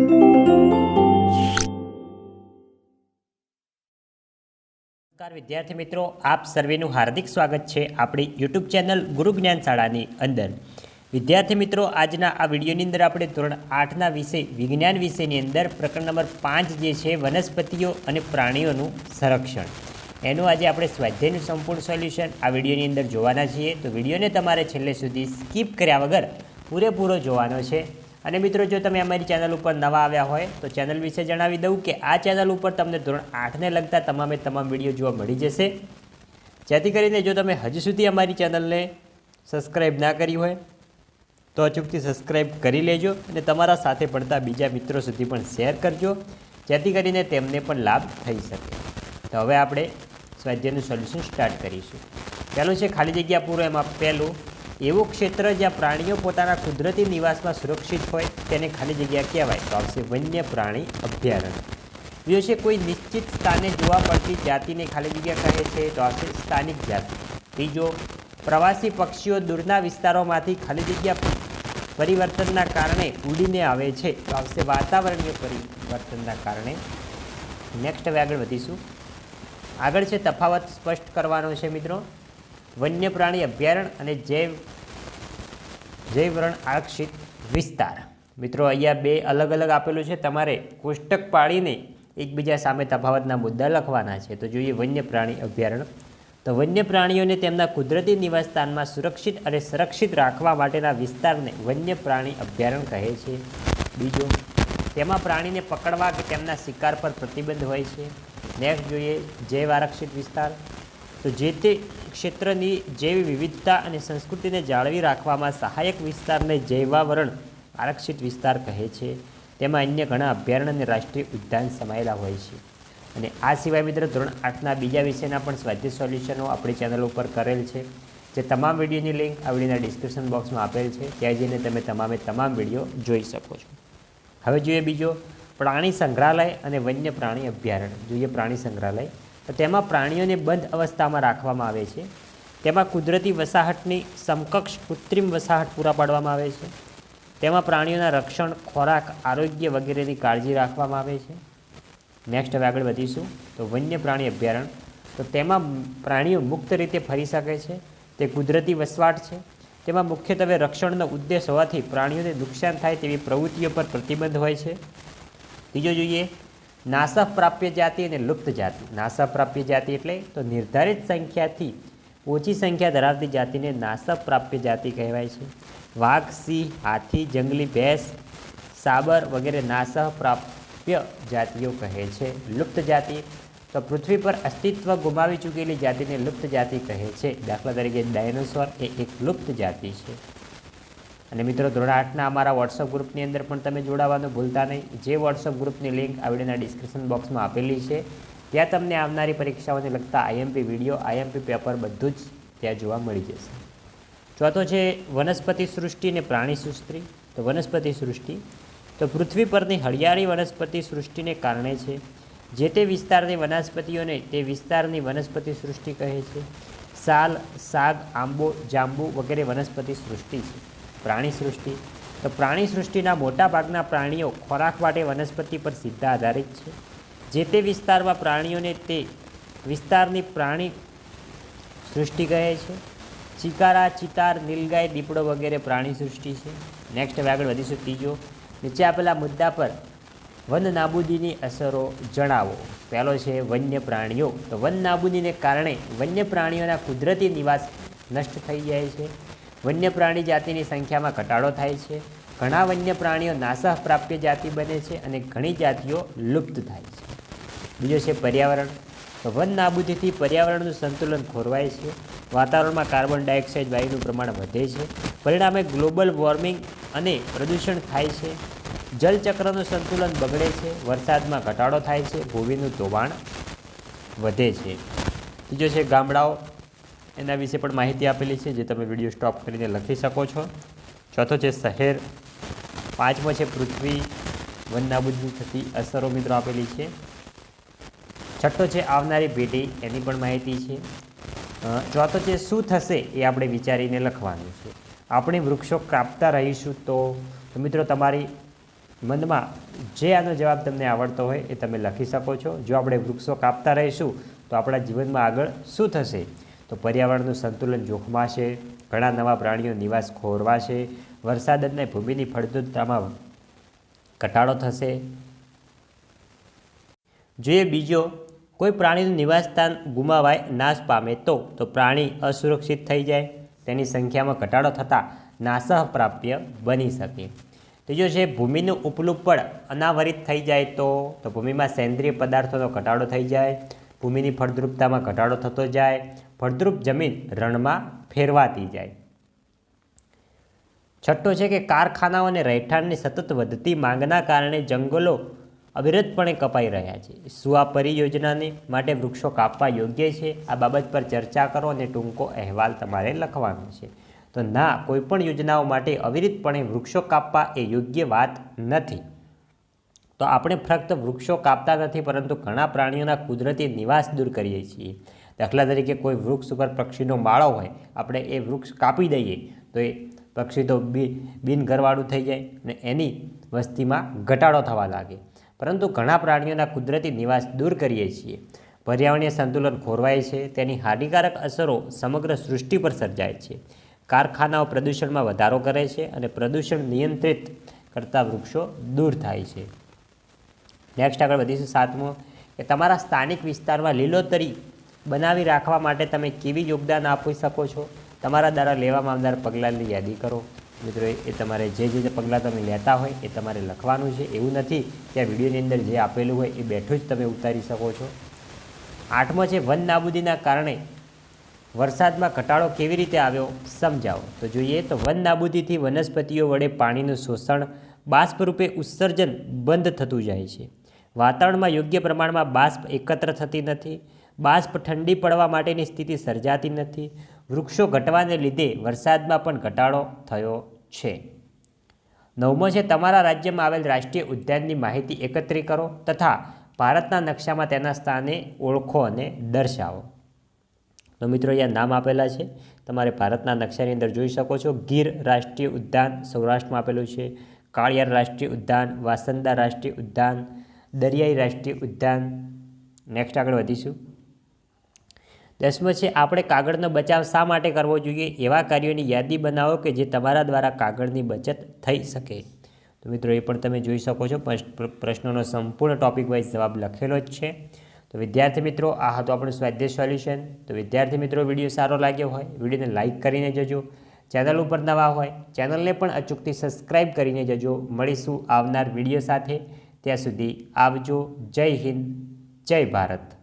નમસ્કાર વિદ્યાર્થી મિત્રો, આપ સર્વેનું હાર્દિક સ્વાગત છે આપણી યુટ્યુબ ચેનલ ગુરુ જ્ઞાન શાળાની અંદર. વિદ્યાર્થી મિત્રો, આજના આ વિડીયોની અંદર આપણે ધોરણ આઠના વિષય, વિજ્ઞાન વિષયની અંદર પ્રકરણ નંબર પાંચ જે છે, વનસ્પતિઓ અને પ્રાણીઓનું સંરક્ષણ. એનું આજે આપણે સ્વાધ્યાયનું સંપૂર્ણ સોલ્યુશન આ વિડીયોની અંદર જોવાના છીએ. તો વિડીયોને તમારે છેલ્લે સુધી સ્કીપ કર્યા વગર પૂરેપૂરો જોવાનો છે. અને મિત્રો, જો તમે અમારી ચેનલ ઉપર નવા આવ્યા હોય, તો ચેનલ વિશે જણાવી દઉં કે આ ચેનલ ઉપર તમને ધોરણ આઠને લગતા તમામે તમામ વીડિયો જોવા મળી જશે. જેથી કરીને જો તમે હજુ સુધી અમારી ચેનલને સબસ્ક્રાઈબ ના કરી હોય, તો અચૂકથી સબસ્ક્રાઈબ કરી લેજો અને તમારા સાથે ભણતા બીજા મિત્રો સુધી પણ શેર કરજો, જેથી કરીને તેમને પણ લાભ થઈ શકે. તો હવે આપણે સ્વાધ્યાયનું સોલ્યુશન સ્ટાર્ટ કરીશું. પહેલું છે, ખાલી જગ્યા પૂરો, એમાં પહેલું એવું ક્ષેત્ર જ્યાં પ્રાણીઓ પોતાના કુદરતી નિવાસમાં સુરક્ષિત હોય તેને ખાલી જગ્યા કહેવાય તો આવશે વન્ય પ્રાણી અભયારણ્ય. બીજો છે, કોઈ નિશ્ચિત સ્થાને જોવા પડતી જાતિને ખાલી જગ્યા કહે છે તો આવશે સ્થાનિક જાતિ. ત્રીજો, પ્રવાસી પક્ષીઓ દૂરના વિસ્તારોમાંથી ખાલી જગ્યા પરિવર્તનના કારણે ઉડીને આવે છે તો આવશે વાતાવરણીય પરિવર્તનના કારણે. નેક્સ્ટ હવે આગળ વધીશું. આગળ છે, તફાવત સ્પષ્ટ કરવાનો છે મિત્રો. વન્ય પ્રાણી અભયારણ્ય અને જૈવ જૈવરણ આરક્ષિત વિસ્તાર. મિત્રો, અહીંયા બે અલગ અલગ આપેલું છે. તમારે કોષ્ટક પાડીને એકબીજા સામે તફાવતના મુદ્દા લખવાના છે. તો જોઈએ વન્ય પ્રાણી અભયારણ્ય. તો વન્ય પ્રાણીઓને તેમના કુદરતી નિવાસસ્થાનમાં સુરક્ષિત અને સંરક્ષિત રાખવા માટેના વિસ્તારને વન્ય પ્રાણી અભયારણ્ય કહે છે. બીજો, તેમાં પ્રાણીને પકડવા કે તેમના શિકાર પર પ્રતિબંધ હોય છે. નેક્સ્ટ જોઈએ જૈવ આરક્ષિત વિસ્તાર. તો જે તે ક્ષેત્રની જૈવ વિવિધતા અને સંસ્કૃતિને જાળવી રાખવામાં સહાયક વિસ્તારને જૈવાવરણ, આરક્ષિત વિસ્તાર કહે છે. તેમાં અન્ય ઘણા અભયારણ્ય અને રાષ્ટ્રીય ઉદ્યાન સમાયેલા હોય છે. અને આ સિવાય મિત્રો ધોરણ આઠના બીજા વિષયના પણ સ્વાધ્યાય સોલ્યુશનો આપણી ચેનલ ઉપર કરેલ છે. જે તમામ વિડીયોની લિંક આ વિડીયોના ડિસ્ક્રિપ્શન બોક્સમાં આપેલ છે. ત્યાં જઈને તમે તમામે તમામ વીડિયો જોઈ શકો છો. હવે જોઈએ બીજો પ્રાણી સંગ્રહાલય અને વન્ય પ્રાણી અભયારણ્ય. જોઈએ પ્રાણી સંગ્રહાલય. તો તેમાં પ્રાણીઓને બંધ અવસ્થામાં રાખવામાં આવે છે. તેમાં કુદરતી વસાહતની સમકક્ષ કૃત્રિમ વસાહત પૂરા પાડવામાં આવે છે. તેમાં પ્રાણીઓના રક્ષણ, ખોરાક, આરોગ્ય વગેરેની કાળજી રાખવામાં આવે છે. નેક્સ્ટ હવે આગળ વધીશું. તો વન્ય પ્રાણી અભયારણ્ય. તો તેમાં પ્રાણીઓ મુક્ત રીતે ફરી શકે છે. તે કુદરતી વસવાટ છે. તેમાં મુખ્યત્વે રક્ષણનો ઉદ્દેશ હોવાથી પ્રાણીઓને નુકસાન થાય તેવી પ્રવૃત્તિઓ પર પ્રતિબંધ હોય છે. બીજો જોઈએ નાસફ પ્રાપ્ય જાતિ અને લુપ્ત જાતિ નાસફ પ્રાપ્ય જાતિ એટલે તો નિર્ધારિત સંખ્યાથી ઓછી સંખ્યા ધરાવતી જાતિને નાસફ પ્રાપ્ય જાતિ કહેવાય છે. વાઘ, સિંહ, હાથી, જંગલી ભેંસ, સાબર વગેરે નાસહ પ્રાપ્ય જાતિઓ કહે છે. લુપ્ત જાતિ તો પૃથ્વી પર અસ્તિત્વ ગુમાવી ચૂકેલી જાતિને લુપ્ત જાતિ કહે છે. દાખલા તરીકે ડાયનોસોર એ એક લુપ્ત જાતિ છે. અને મિત્રો, ધોરણ આઠના અમારા વોટ્સઅપ ગ્રુપની અંદર પણ તમે જોડાવાનું ભૂલતા નહીં. જે વોટ્સઅપ ગ્રુપની લિંક આ વિડીયોના ડિસ્ક્રિપ્શન બોક્સમાં આપેલી છે, ત્યાં તમને આવનારી પરીક્ષાઓને લગતા આઈએમપી વીડિયો આઈએમપી પેપર બધું જ ત્યાં જોવા મળી જશે. ચોથો છે વનસ્પતિ સૃષ્ટિ અને પ્રાણી સૃષ્ટિ, તો વનસ્પતિ સૃષ્ટિ, તો પૃથ્વી પરની હરિયાળી વનસ્પતિ સૃષ્ટિને કારણે છે. જે તે વિસ્તારની વનસ્પતિઓને તે વિસ્તારની વનસ્પતિ સૃષ્ટિ કહે છે. સાલ, સાગ, આંબો, જાંબુ વગેરે વનસ્પતિ સૃષ્ટિ છે. પ્રાણી સૃષ્ટિ તો પ્રાણી સૃષ્ટિના મોટાભાગના પ્રાણીઓ ખોરાક માટે વનસ્પતિ પર સીધા આધારિત છે. જે તે વિસ્તારમાં પ્રાણીઓને તે વિસ્તારની પ્રાણી સૃષ્ટિ કહે છે. ચિકારા, ચિતાર, નીલગાય, દીપડો વગેરે પ્રાણી સૃષ્ટિ છે. નેક્સ્ટ હવે આગળ વધીશું ત્રીજો. નીચે આપેલા મુદ્દા પર વન નાબૂદીની અસરો જણાવો. પહેલો છે વન્ય પ્રાણીઓ. તો વન નાબૂદીને કારણે વન્ય પ્રાણીઓના કુદરતી નિવાસ નષ્ટ થઈ જાય છે. વન્ય પ્રાણી જાતિની સંખ્યામાં ઘટાડો થાય છે. ઘણા વન્ય પ્રાણીઓ નાસહ પ્રાપ્ય જાતિ બને છે અને ઘણી જાતિઓ લુપ્ત થાય છે. બીજો છે પર્યાવરણ. તો વન નાબૂદીથી પર્યાવરણનું સંતુલન ખોરવાય છે. વાતાવરણમાં કાર્બન ડાયોક્સાઇડ વાયુનું પ્રમાણ વધે છે. પરિણામે ગ્લોબલ વોર્મિંગ અને પ્રદૂષણ થાય છે. જલચક્રનું સંતુલન બગડે છે. વરસાદમાં ઘટાડો થાય છે. ભૂમિનું ધોવાણ વધે છે. ત્રીજો છે ગામડાઓ. એના વિશે પણ માહિતી આપેલી છે, જે તમે વીડિયો સ્ટોપ કરીને લખી શકો છો. ચોથો છે શહેર. પાંચમો છે પૃથ્વી. વન નાબૂદી થતી અસરો મિત્રો આપેલી છે. છઠ્ઠો છે આવનારી પેઢી, એની પણ માહિતી છે. ચોથો છે શું થશે એ આપણે વિચારીને લખવાનું છે. આપણે વૃક્ષો કાપતા રહીશું તો મિત્રો તમારી મનમાં જે આનો જવાબ તમને આવડતો હોય એ તમે લખી શકો છો. જો આપણે વૃક્ષો કાપતા રહીશું તો આપણા જીવનમાં આગળ શું થશે? તો પર્યાવરણનું સંતુલન જોખમાશે, ઘણા નવા પ્રાણીઓ નિવાસ ખોરવાશે, વરસાદ અને ભૂમિની ફળદ્રુપતામાં ઘટાડો થશે. જોઈએ બીજો, કોઈ પ્રાણીનું નિવાસસ્થાન ગુમાવાય, નાશ પામે તો તો પ્રાણી અસુરક્ષિત થઈ જાય. તેની સંખ્યામાં ઘટાડો થતાં નાશ પ્રાપ્ય બની શકે. ત્રીજો છે, ભૂમિનું ઉપલું પણ અનાવરિત થઈ જાય તો તો ભૂમિમાં સેન્દ્રિય પદાર્થોનો ઘટાડો થઈ જાય. ભૂમિની ફળદ્રુપતામાં ઘટાડો થતો જાય. ફળદ્રુપ જમીન રણમાં ફેરવાતી જાય. છઠ્ઠો છે કે કારખાનાઓ અને રહેઠાણની સતત વધતી માંગના કારણે જંગલો અવિરતપણે કપાઈ રહ્યા છે. શું પરિયોજનાને માટે વૃક્ષો કાપવા યોગ્ય છે? આ બાબત પર ચર્ચા કરો અને ટૂંકો અહેવાલ તમારે લખવાનો છે. તો ના, કોઈપણ યોજનાઓ માટે અવિરતપણે વૃક્ષો કાપવા એ યોગ્ય વાત નથી. તો આપણે ફક્ત વૃક્ષો કાપતા નથી, પરંતુ ઘણા પ્રાણીઓના કુદરતી નિવાસ દૂર કરીએ છીએ. દાખલા તરીકે કોઈ વૃક્ષ ઉપર પક્ષીનો માળો હોય, આપણે એ વૃક્ષ કાપી દઈએ, તો એ પક્ષી તો બી બિનઘરવાળું થઈ જાય અને એની વસ્તીમાં ઘટાડો થવા લાગે. પરંતુ ઘણા પ્રાણીઓના કુદરતી નિવાસ દૂર કરીએ છીએ. પર્યાવરણીય સંતુલન ખોરવાય છે, તેની હાનિકારક અસરો સમગ્ર સૃષ્ટિ પર સર્જાય છે. કારખાનાઓ પ્રદૂષણમાં વધારો કરે છે અને પ્રદૂષણ નિયંત્રિત કરતા વૃક્ષો દૂર થાય છે. નેક્સ્ટ આગળ વધીશું સાતમો, કે તમારા સ્થાનિક વિસ્તારમાં લીલોતરી બનાવી રાખવા માટે તમે કેવી યોગદાન આપી શકો છો? તમારા દ્વારા લેવામાં આવનાર પગલાંની યાદી કરો. મિત્રો, એ તમારે જે જે પગલાં તમે લેતા હોય એ તમારે લખવાનું છે. એવું નથી કે આ વિડીયોની અંદર જે આપેલું હોય એ બેઠું જ તમે ઉતારી શકો છો. આઠમો છે, વન નાબૂદીના કારણે વરસાદમાં ઘટાડો કેવી રીતે આવ્યો સમજાવો. તો જોઈએ, તો વન નાબૂદીથી વનસ્પતિઓ વડે પાણીનું શોષણ બાષ્પ રૂપે ઉત્સર્જન બંધ થતું જાય છે. વાતાવરણમાં યોગ્ય પ્રમાણમાં બાષ્પ એકત્ર થતી નથી. બાષ્પ ઠંડી પડવા માટેની સ્થિતિ સર્જાતી નથી. વૃક્ષો ઘટવાને લીધે વરસાદમાં પણ ઘટાડો થયો છે. નવમો છે, તમારા રાજ્યમાં આવેલ રાષ્ટ્રીય ઉદ્યાનની માહિતી એકત્રિત કરો તથા ભારતના નકશામાં તેના સ્થાને ઓળખો અને દર્શાવો. તો મિત્રો, અહીંયા નામ આપેલા છે. તમારે ભારતના નકશાની અંદર જોઈ શકો છો. ગીર રાષ્ટ્રીય ઉદ્યાન સૌરાષ્ટ્રમાં આપેલું છે. કાળિયાર રાષ્ટ્રીય ઉદ્યાન, વાસંદા રાષ્ટ્રીય ઉદ્યાન, દરિયાઈ રાષ્ટ્રીય ઉદ્યાન. નેક્સ્ટ આગળ વધીશું. દસમો છે, આપણે કાગળનો બચાવ શા માટે કરવો જોઈએ? એવા કાર્યોની યાદી બનાવો કે જે તમારા દ્વારા કાગળની બચત થઈ શકે. તો મિત્રો, એ પણ તમે જોઈ શકો છો. પ્રશ્નોનો સંપૂર્ણ ટોપિક વાઇઝ જવાબ લખેલો જ છે. તો વિદ્યાર્થી મિત્રો, આ હતું આપણું સ્વાધ્યાય સોલ્યુશન તો વિદ્યાર્થી મિત્રો, વીડિયો સારો લાગ્યો હોય, વિડીયોને લાઇક કરીને જજો. ચેનલ ઉપર નવા હોય, ચેનલને પણ અચૂકથી સબસ્ક્રાઈબ કરીને જજો. મળીશું આવનાર વીડિયો સાથે. ત્યાં સુધી આવજો. જય હિન્દ, જય ભારત.